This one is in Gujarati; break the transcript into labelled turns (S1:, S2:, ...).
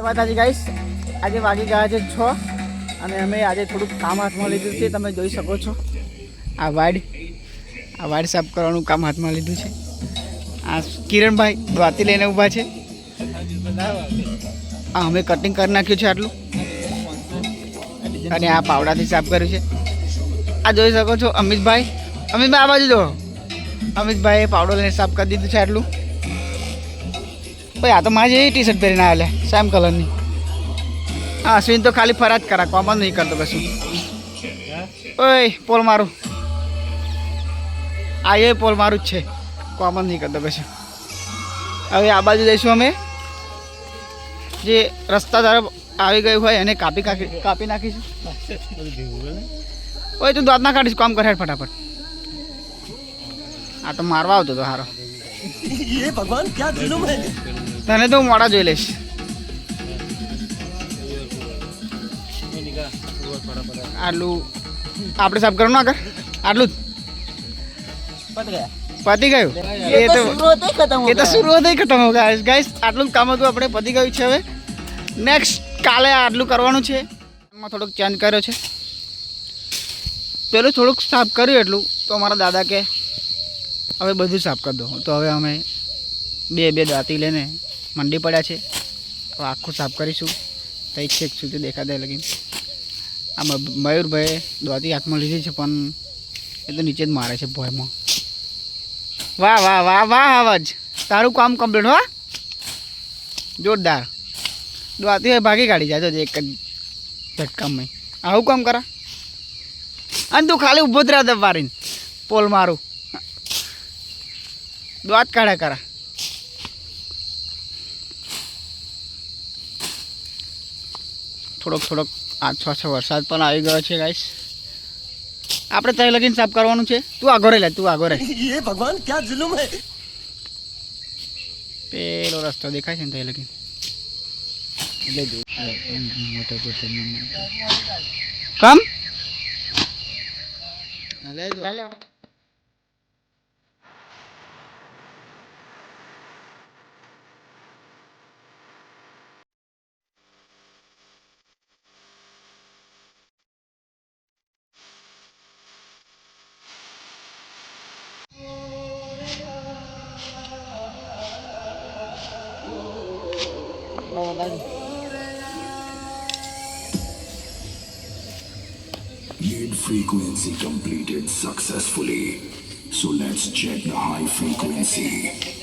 S1: માતાજી ગાઈસ, આજે વાગી ગયા છે છ અને અમે આજે થોડુંક કામ હાથમાં લીધું છે, તમે જોઈ શકો છો. આ વાડ આ વાડ સાફ કરવાનું કામ હાથમાં લીધું છે. આ કિરણભાઈ દ્વાતી લઈને ઊભા છે. આ અમે કટિંગ કરી નાખ્યું છે આટલું. અને આ પાવડાથી સાફ કર્યું છે. આ જોઈ શકો છો અમિતભાઈ. અમિતભાઈ, આ બાજુ જો અમિતભાઈએ પાવડો લઈને સાફ કરી દીધું છે આટલું. ભાઈ, આ તો મારે એ ટી શર્ટ પહેરીને આવ્યા સેમ કલરની હા અશ્વિન તો ખાલી ફરાજ કરા કોમન નહીં કરતો કશું. ઓય, પોલ મારું. આ એ પોલ મારું જ છે. કોમન નહીં કરતો કશું. હવે આ બાજુ જઈશું અમે. જે રસ્તા તરફ આવી ગયું હોય એને કાપી કાપી કાપી નાખીશું. ઓય, તું દાંત ના કાઢીશ, કામ કરે ફટાફટ. આ તો મારવા આવતો હતો હારો.
S2: ये भगवान क्या जुल्म है
S1: તને તો હું મોડા જોઈ લઈશ આટલું આપણે સાફ કરવાનું આગળ આટલું જ પતી ગયું એ તો એ તો શરૂઆત ખતમ હો ગાઈસ ગાઈસ આટલું જ કામ હતું આપણે પતી ગયું છે હવે નેક્સ્ટ કાલે આટલું કરવાનું છે એમાં થોડુંક ચેન્જ કર્યો છે પેલું થોડુંક સાફ કર્યું એટલું તો અમારા દાદા કે હવે બધું સાફ કરી દો તો હવે અમે બે બે દાંતી લઈને મંડી પડ્યા છે. તો આખું સાફ કરીશું. તો એક છેક સુધી દેખાતા લગીને. આમાં મયુરભાઈએ દોતી હાથમાં લીધી છે, પણ એ તો નીચે જ મારે છે ભોયમાં. વાહ વાહ વાહ વાહ અવાજ તારું કામ કમ્પ્લીટ હો. જોરદાર. દોતી ભાગી કાઢી જાય તો એક જ ઝટકામાં. આવું કામ કરા. અને તું ખાલી ઊભો જ રહ્યા દબારીને. પોલ મારું. દોત કાઢા કરા. થોડોક થોડોક આછો આછો વરસાદ પણ આવી ગયો છે ગાઈસ આપણે તારે લગીને સાફ કરવાનું છે. તું આગો રે લે તું આગો રે
S2: એ ભગવાન ક્યાં જુલુમ હે?
S1: પેલો રસ્તો દેખાય છે ને તારે લગીને? કમ?
S3: Hello Lead frequency completed successfully. So let's check the high frequency.